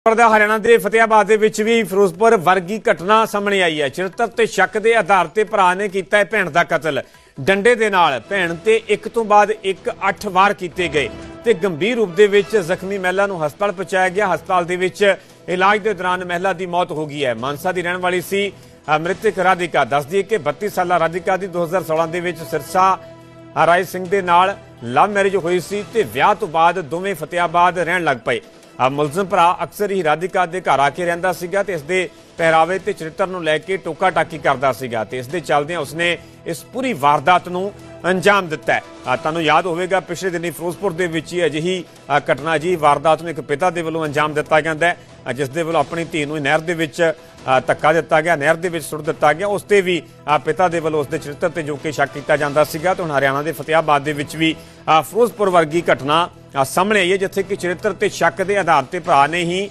ਖਬਰ ਦਾ ਹਰਿਆਣਾ ਦੇ ਫਤਿਆਬਾਦ ਦੇ ਵਿੱਚ ਵੀ ਫਿਰੋਜ਼ਪੁਰ ਵਰਗੀ ਘਟਨਾ ਸਾਹਮਣੇ ਆਈ ਹੈ। ਚਰਿੱਤਰ ਤੇ ਸ਼ੱਕ ਦੇ ਆਧਾਰ ਤੇ ਭਰਾ ਨੇ ਕੀਤਾ ਹੈ ਭੈਣ ਦਾ ਕਤਲ। ਡੰਡੇ ਦੇ ਨਾਲ ਭੈਣ ਤੇ ਇੱਕ ਤੋਂ ਬਾਅਦ ਇੱਕ 8 ਵਾਰ ਕੀਤੇ ਗਏ ਤੇ ਗੰਭੀਰ ਰੂਪ ਦੇ ਵਿੱਚ ਜ਼ਖਮੀ ਮਹਿਲਾ ਨੂੰ ਹਸਪਤਾਲ ਪਹੁੰਚਾਇਆ ਗਿਆ। ਹਸਪਤਾਲ ਦੇ ਵਿੱਚ ਇਲਾਜ ਦੇ ਦੌਰਾਨ ਮਹਿਲਾ ਦੀ ਮੌਤ ਹੋ ਗਈ ਹੈ। ਮਾਨਸਾ ਦੀ ਰਹਿਣ ਵਾਲੀ ਸੀ ਮ੍ਰਿਤਕ ਰਾਧਿਕਾ। ਦੱਸਦੀ ਹੈ ਕਿ 32 ਸਾਲਾ ਰਾਧਿਕਾ ਦੀ 2016 ਦੇ ਵਿੱਚ ਸਿਰਸਾ ਰਾਏ ਸਿੰਘ ਦੇ ਨਾਲ ਲਵ ਮੈਰਿਜ ਹੋਈ ਸੀ ਤੇ ਵਿਆਹ ਤੋਂ ਬਾਅਦ ਦੋਵੇਂ ਫਤਿਆਬਾਦ ਰਹਿਣ ਲੱਗ ਪਏ। ਮੁਲਜ਼ਮ ਭਰਾ ਅਕਸਰ ਹੀ ਰਾਧਿਕਾ ਦੇ ਘਰ ਆ ਕੇ ਰਹਿੰਦਾ ਸੀਗਾ ਤੇ ਇਸ ਦੇ ਪਹਿਰਾਵੇ ਤੇ ਚਰਿੱਤਰ ਨੂੰ ਲੈ ਕੇ ਟੋਕਾ ਟਾਕੀ ਕਰਦਾ ਸੀਗਾ ਤੇ ਇਸ ਦੇ ਚੱਲਦਿਆਂ ਉਸਨੇ ਇਸ ਪੂਰੀ ਵਾਰਦਾਤ ਨੂੰ ਅੰਜਾਮ ਦਿੱਤਾ ਹੈ। ਤੁਹਾਨੂੰ ਯਾਦ ਹੋਵੇਗਾ, ਪਿਛਲੇ ਦਿਨੀ ਫਿਰੋਜ਼ਪੁਰ ਦੇ ਵਿੱਚ ਹੀ ਅਜਿਹੀ ਘਟਨਾ ਜੀ ਵਾਰਦਾਤ ਨੂੰ ਇੱਕ ਪਿਤਾ ਦੇ ਵੱਲੋਂ ਅੰਜਾਮ ਦਿੱਤਾ ਜਾਂਦਾ ਹੈ। ਜਿਸ ਦੇ ਵੱਲੋਂ ਆਪਣੀ ਧੀ ਨੂੰ ਨਹਿਰ ਦੇ ਵਿੱਚ ਧੱਕਾ ਦਿੱਤਾ ਗਿਆ, ਨਹਿਰ ਦੇ ਵਿੱਚ ਸੁੱਟ ਦਿੱਤਾ ਗਿਆ। ਉਸ ਤੇ ਵੀ ਪਿਤਾ ਦੇ ਵੱਲੋਂ ਉਸ ਦੇ ਚਰਿੱਤਰ ਤੇ ਜੋ ਕਿ ਸ਼ੱਕ ਕੀਤਾ ਜਾਂਦਾ ਸੀਗਾ ਤੇ ਹੁਣ ਹਰਿਆਣਾ ਦੇ ਫਤਿਆਬਾਦ ਦੇ ਵਿੱਚ ਵੀ ਫਿਰੋਜ਼ਪੁਰ ਵਰਗੀ ਘਟਨਾ ਸਾਹਮਣੇ ਆਈ ਹੈ ਜਿੱਥੇ ਕਿ ਚਰਿੱਤਰ ਤੇ ਸ਼ੱਕ ਦੇ ਆਧਾਰ ਤੇ ਭਰਾ ਨੇ ਹੀ